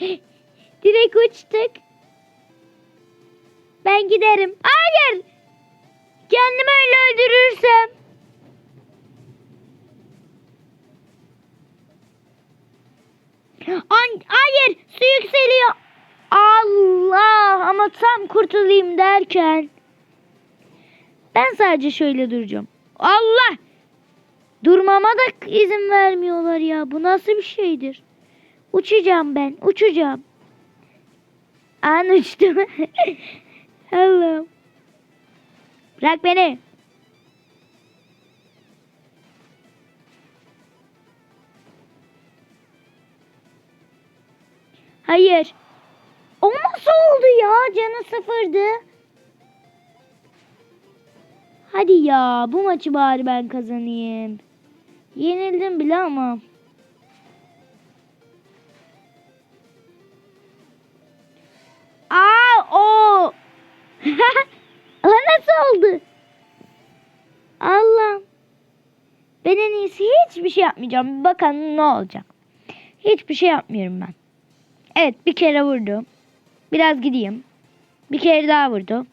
Direkt uçtuk. Ben giderim. Hayır. Kendimi öyle öldürürsem. An hayır su yükseliyor. Allah ama tam kurtulayım derken. Ben sadece şöyle duracağım. Allah! Durmama da izin vermiyorlar ya. Bu nasıl bir şeydir? Uçacağım ben. Uçacağım. An uçtum. Allah'ım. Bırak beni. Hayır. O nasıl oldu ya? Canı sıfırdı. Hadi ya bu maçı bari ben kazanayım. Yenildim bile ama. Aa o. o nasıl oldu? Allah. Ben en iyisi hiçbir şey yapmayacağım. Bakalım ne olacak. Hiçbir şey yapmıyorum ben. Evet bir kere vurdu. Biraz gideyim. Bir kere daha vurdu.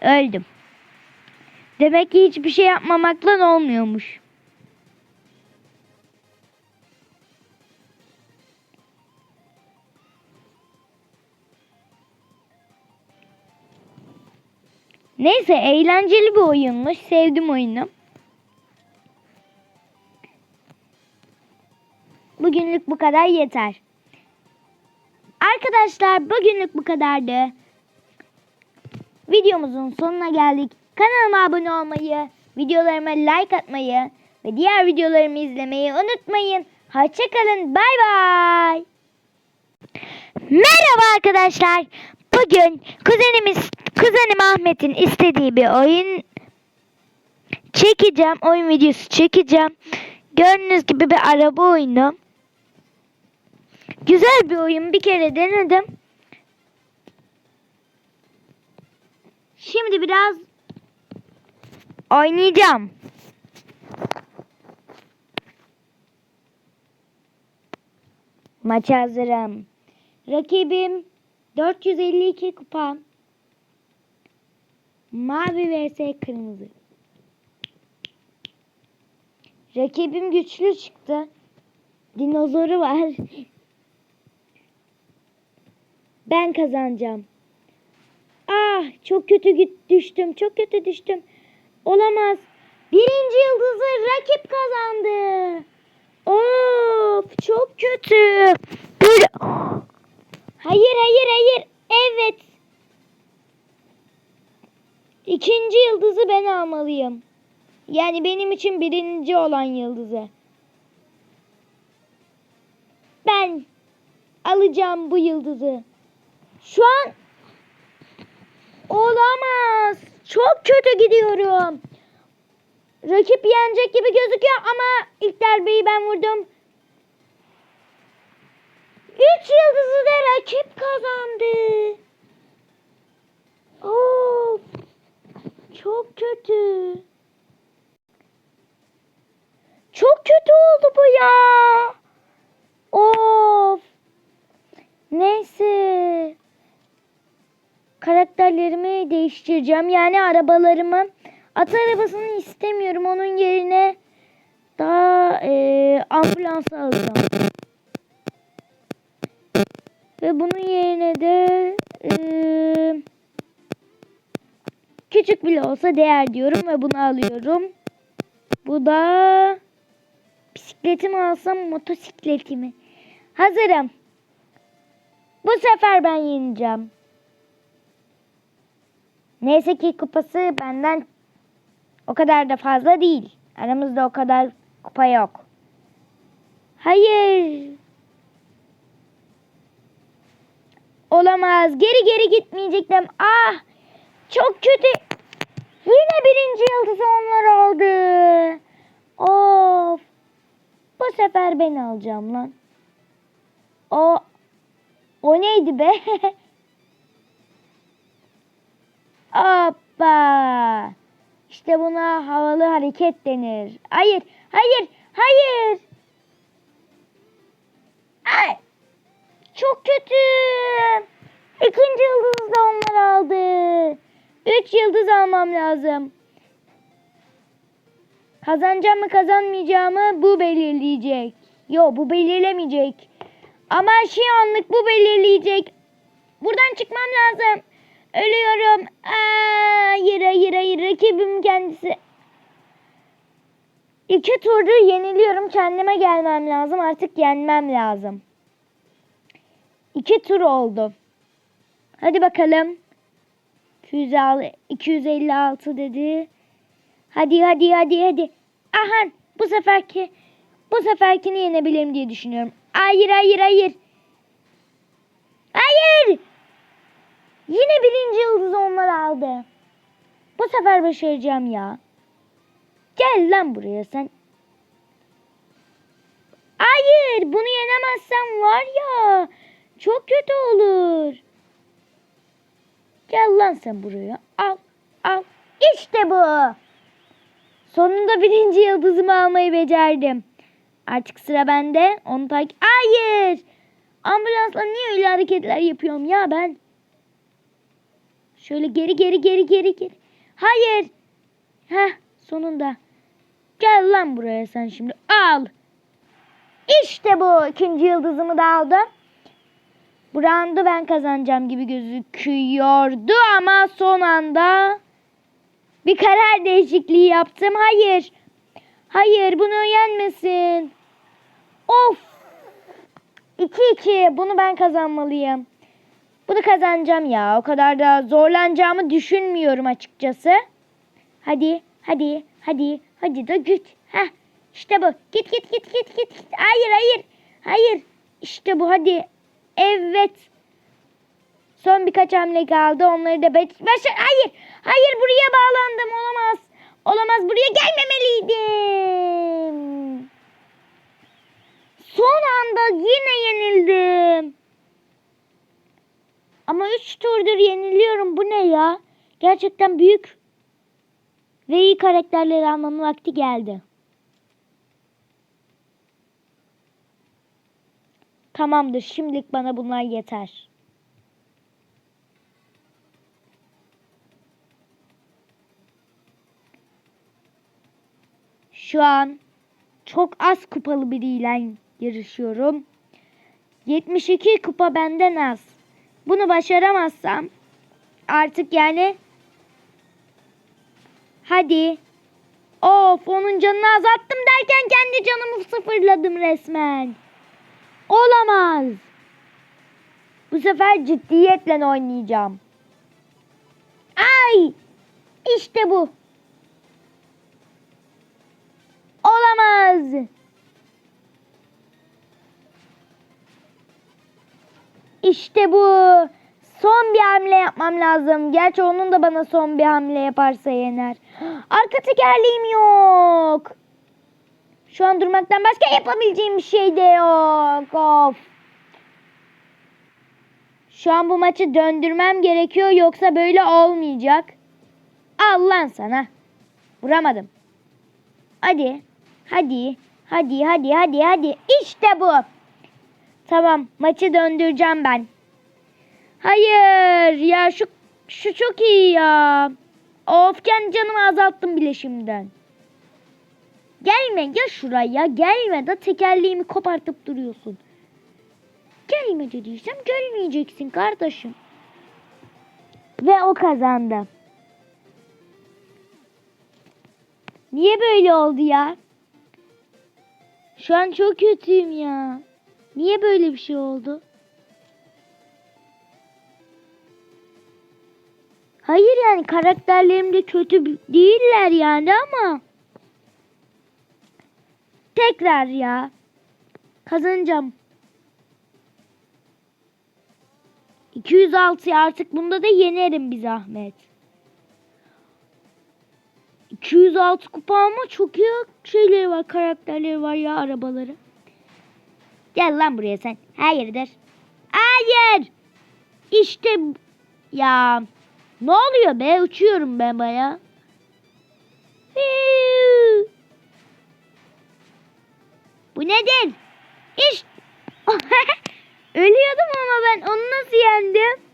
Öldüm. Demek ki hiçbir şey yapmamakla olmuyormuş. Neyse eğlenceli bir oyunmuş. Sevdim oyunu. Bugünlük bu kadar yeter. Arkadaşlar bugünlük bu kadardı. Videomuzun sonuna geldik. Kanalıma abone olmayı, videolarıma like atmayı ve diğer videolarımı izlemeyi unutmayın. Hoşçakalın. Bay bay. Merhaba arkadaşlar. Bugün kuzenimiz kuzenim Ahmet'in istediği bir oyun çekeceğim. Oyun videosu çekeceğim. Gördüğünüz gibi bir araba oyunu. Güzel bir oyun. Bir kere denedim. Şimdi biraz oynayacağım. Maça hazırım. Rakibim 452 kupa. Mavi vs kırmızı. Rakibim güçlü çıktı. Dinozoru var. Ben kazanacağım. Ah çok kötü düştüm. Çok kötü düştüm. Olamaz. Birinci yıldızı rakip kazandı. Of çok kötü. Hayır hayır hayır. Evet. İkinci yıldızı ben almalıyım. Yani benim için birinci olan yıldızı. Ben alacağım bu yıldızı. Şu an olamaz. Çok kötü gidiyorum. Rakip yenecek gibi gözüküyor ama ilk darbeyi ben vurdum. Üç yıldızı da rakip kazandı. Of. Çok kötü. Çok kötü oldu bu ya. Of. Neyse. Karakterlerimi değiştireceğim. Yani arabalarımı. At arabasını istemiyorum. Onun yerine daha e, ambulans alacağım. Ve bunun yerine de e, küçük bile olsa değer diyorum ve bunu alıyorum. Bu da bisikletimi alsam motosikletimi. Hazırım. Bu sefer ben yeneceğim. Neyse ki kupası benden o kadar da fazla değil. Aramızda o kadar kupa yok. Hayır. Olamaz. Geri geri gitmeyecektim. Ah. Çok kötü. Yine birinci yıldızı onlar aldı. Of. Bu sefer ben alacağım lan. O o neydi be? Hoppa. İşte buna havalı hareket denir. Hayır, hayır, hayır. Ay. Çok kötü. İkinci yıldız da onlar aldı. Üç yıldız almam lazım. Kazanacağım mı kazanmayacağımı bu belirleyecek. Yo bu belirlemeyecek. Ama şu anlık bu belirleyecek. Buradan çıkmam lazım. Ölüyorum. Aa, hayır hayır hayır. Rakibim kendisi. İki turdur yeniliyorum. Kendime gelmem lazım. Artık yenmem lazım. İki tur oldu. Hadi bakalım. 256 256 dedi. Hadi hadi hadi hadi. Aha bu seferki bu seferkini yenebilirim diye düşünüyorum. Hayır hayır hayır. Hayır. Yine birinci yıldız onlar aldı. Bu sefer başaracağım ya. Gel lan buraya sen. Hayır bunu yenemezsem var ya. Çok kötü olur. Gel lan sen buraya. Al al. İşte bu. Sonunda birinci yıldızımı almayı becerdim. Artık sıra bende. Onu takip... Hayır. Ambulansla niye öyle hareketler yapıyorum ya ben? Şöyle geri geri geri geri geri. Hayır. Heh sonunda. Gel lan buraya sen şimdi. Al. İşte bu. ikinci yıldızımı da aldım. Bu roundu ben kazanacağım gibi gözüküyordu ama son anda bir karar değişikliği yaptım. Hayır. Hayır bunu yenmesin. Of. 2-2 bunu ben kazanmalıyım. Bunu kazanacağım ya. O kadar da zorlanacağımı düşünmüyorum açıkçası. Hadi, hadi, hadi, hadi da git. Heh, işte bu. Git, git, git, git. git. Hayır, hayır, hayır. İşte bu, hadi. Evet. Son birkaç hamle kaldı. Onları da beş... Başar... Hayır, hayır buraya bağlandım. Olamaz. Olamaz. Buraya gelmemeliydim. Son anda yine yenildim. Ama üç turdur yeniliyorum. Bu ne ya? Gerçekten büyük ve iyi karakterleri almanın vakti geldi. Tamamdır. Şimdilik bana bunlar yeter. Şu an çok az kupalı biriyle yarışıyorum. 72 kupa benden az. Bunu başaramazsam artık yani hadi of onun canını azalttım derken kendi canımı sıfırladım resmen. Olamaz. Bu sefer ciddiyetle oynayacağım. Ay! İşte bu. Olamaz. İşte bu. Son bir hamle yapmam lazım. Gerçi onun da bana son bir hamle yaparsa yener. Arka tekerleğim yok. Şu an durmaktan başka yapabileceğim bir şey de yok. Of. Şu an bu maçı döndürmem gerekiyor yoksa böyle olmayacak. Al lan sana. Vuramadım. Hadi. Hadi. Hadi hadi hadi hadi. İşte bu. Tamam maçı döndüreceğim ben. Hayır ya şu şu çok iyi ya. Of kendi canımı azalttım bile şimdiden. Gelme ya şuraya gelme de tekerleğimi kopartıp duruyorsun. Gelme dediysem gelmeyeceksin kardeşim. Ve o kazandı. Niye böyle oldu ya? Şu an çok kötüyüm ya. Niye böyle bir şey oldu? Hayır yani karakterlerim de kötü değiller yani ama tekrar ya kazanacağım. 206 artık bunda da yenerim bir zahmet. 206 kupa ama çok iyi şeyleri var, karakterleri var ya arabaları. Gel lan buraya sen. Hayırdır? Hayır. İşte ya ne oluyor be? Uçuyorum ben baya. Bu nedir? İşte Ölüyordum ama ben nasıl yendim?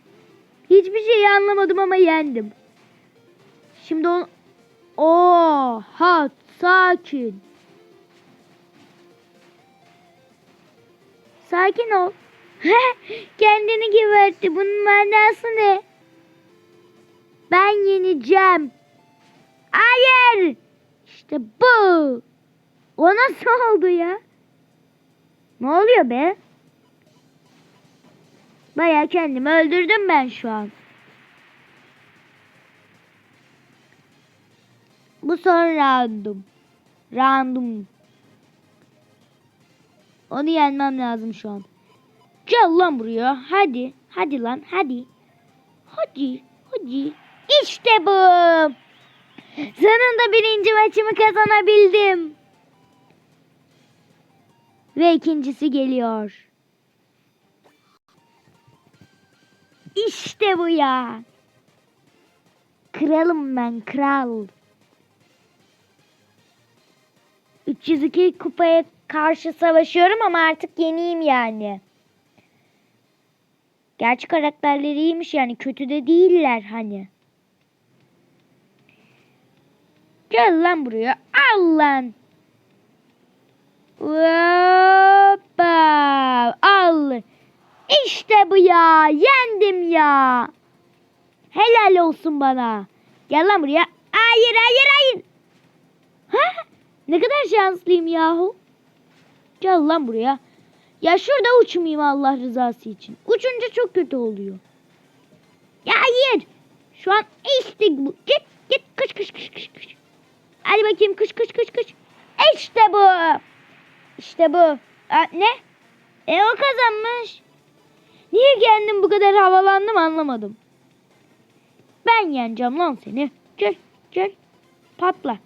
Hiçbir şey anlamadım ama yendim. Şimdi o... Oha sakin. Sakin ol. Kendini gebertti. Bunun manası ne? Ben yeneceğim. Hayır. İşte bu. O nasıl oldu ya? Ne oluyor be? Baya kendimi öldürdüm ben şu an. Bu son roundum. Roundum. Onu yenmem lazım şu an. Gel lan buraya. Hadi. Hadi lan. Hadi. Hadi. Hadi. İşte bu. Sonunda birinci maçımı kazanabildim. Ve ikincisi geliyor. İşte bu ya. Kralım ben kral. 302 kupaya karşı savaşıyorum ama artık yeniyim yani. Gerçi karakterleri iyiymiş yani kötü de değiller hani. Gel lan buraya. Al lan. Hoppa. Al. İşte bu ya. Yendim ya. Helal olsun bana. Gel lan buraya. Hayır hayır hayır. Ha? Ne kadar şanslıyım yahu. Gel lan buraya. Ya şurada uçmayayım Allah rızası için. Uçunca çok kötü oluyor. Ya hayır. Şu an işte bu. Git git kış kış kış kış kış. Hadi bakayım kış kış kış kış. İşte bu. İşte bu. Aa, ne? E o kazanmış. Niye kendim bu kadar havalandım anlamadım. Ben yeneceğim lan seni. Gel gel. Patla.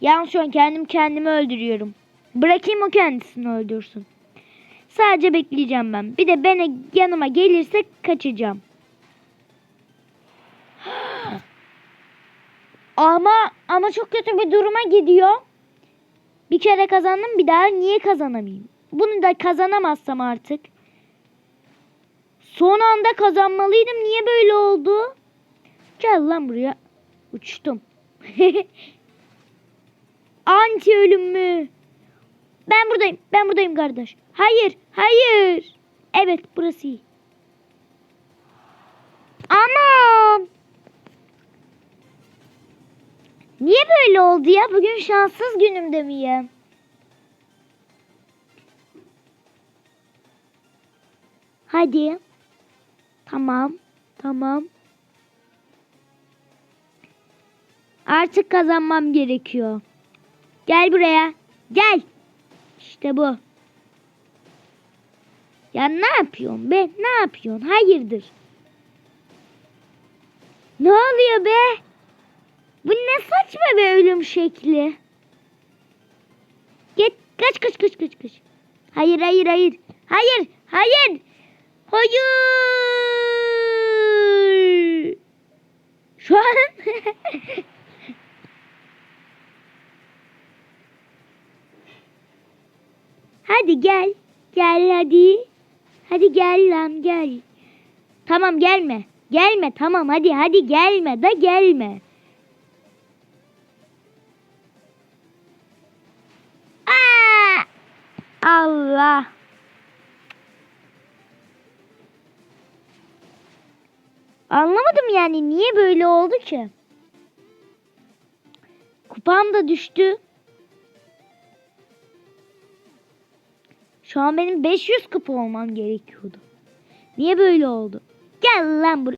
Yalnız şu an kendim kendimi öldürüyorum. Bırakayım o kendisini öldürsün. Sadece bekleyeceğim ben. Bir de bana yanıma gelirse kaçacağım. ama ama çok kötü bir duruma gidiyor. Bir kere kazandım bir daha niye kazanamayayım? Bunu da kazanamazsam artık. Son anda kazanmalıydım. Niye böyle oldu? Gel lan buraya. Uçtum. Anti ölüm mü? Ben buradayım. Ben buradayım kardeş. Hayır. Hayır. Evet burası iyi. Aman. Niye böyle oldu ya? Bugün şanssız günümde miyim? Hadi. Tamam. Tamam. Artık kazanmam gerekiyor. Gel buraya. Gel. İşte bu. Ya ne yapıyorsun be? Ne yapıyorsun? Hayırdır? Ne oluyor be? Bu ne saçma bir ölüm şekli. Git kaç kaç kaç kaç kaç. Hayır hayır hayır. Hayır hayır. Hayır. Şu an Hadi gel. Gel hadi. Hadi gel lan gel. Tamam gelme. Gelme tamam hadi hadi gelme da gelme. Allah. Anlamadım yani niye böyle oldu ki? Kupam da düştü. Şu an benim 500 kupa olmam gerekiyordu. Niye böyle oldu? Gel lan buraya.